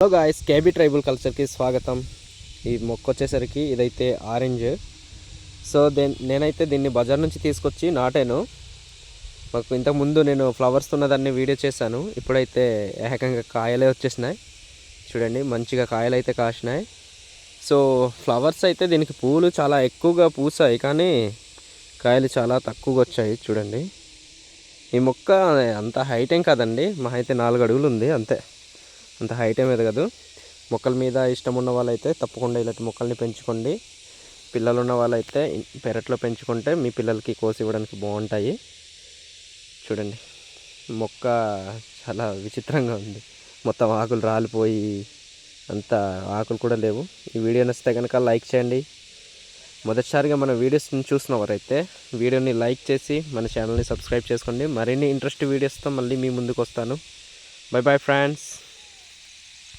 Hello guys K B tribal కల్చర్కి స్వాగతం. ఈ మొక్క వచ్చేసరికి ఇదైతే ఆరెంజ్ సో దే నేనైతే దీన్ని బజార్ నుంచి తీసుకొచ్చి నాటాను. మాకు ఇంతకుముందు నేను ఫ్లవర్స్ ఉన్నదాన్ని వీడియో చేశాను. ఇప్పుడైతే ఏకంగా కాయలే వచ్చేసినాయి. చూడండి మంచిగా కాయలు అయితే కాసినాయి. సో ఫ్లవర్స్ అయితే దీనికి పూలు చాలా ఎక్కువగా పూసాయి కానీ కాయలు చాలా తక్కువగా వచ్చాయి చూడండి. ఈ మొక్క అంత హైట్ ఏం కాదండి. మా అయితే నాలుగు అడుగులు ఉంది అంతే. అంత హైట్ ఏం ఎదగదు మొక్కల మీద ఇష్టం ఉన్న వాళ్ళైతే తప్పకుండా ఇలాంటి మొక్కల్ని పెంచుకోండి. పిల్లలు ఉన్న వాళ్ళైతే పెరట్లో పెంచుకుంటే మీ పిల్లలకి కోసి ఇవ్వడానికి బాగుంటాయి. చూడండి. మొక్క చాలా విచిత్రంగా ఉంది. మొత్తం ఆకులు రాలిపోయి అంత ఆకులు కూడా లేవు. ఈ వీడియో నచ్చితే కనుక లైక్ చేయండి. మొదటిసారిగా మన వీడియోస్ని చూసినవారైతే వీడియోని లైక్ చేసి మన ఛానల్ని సబ్స్క్రైబ్ చేసుకోండి. మరిన్ని ఇంట్రెస్ట్ వీడియోస్తో మళ్ళీ మీ ముందుకు వస్తాను. Bye bye friends.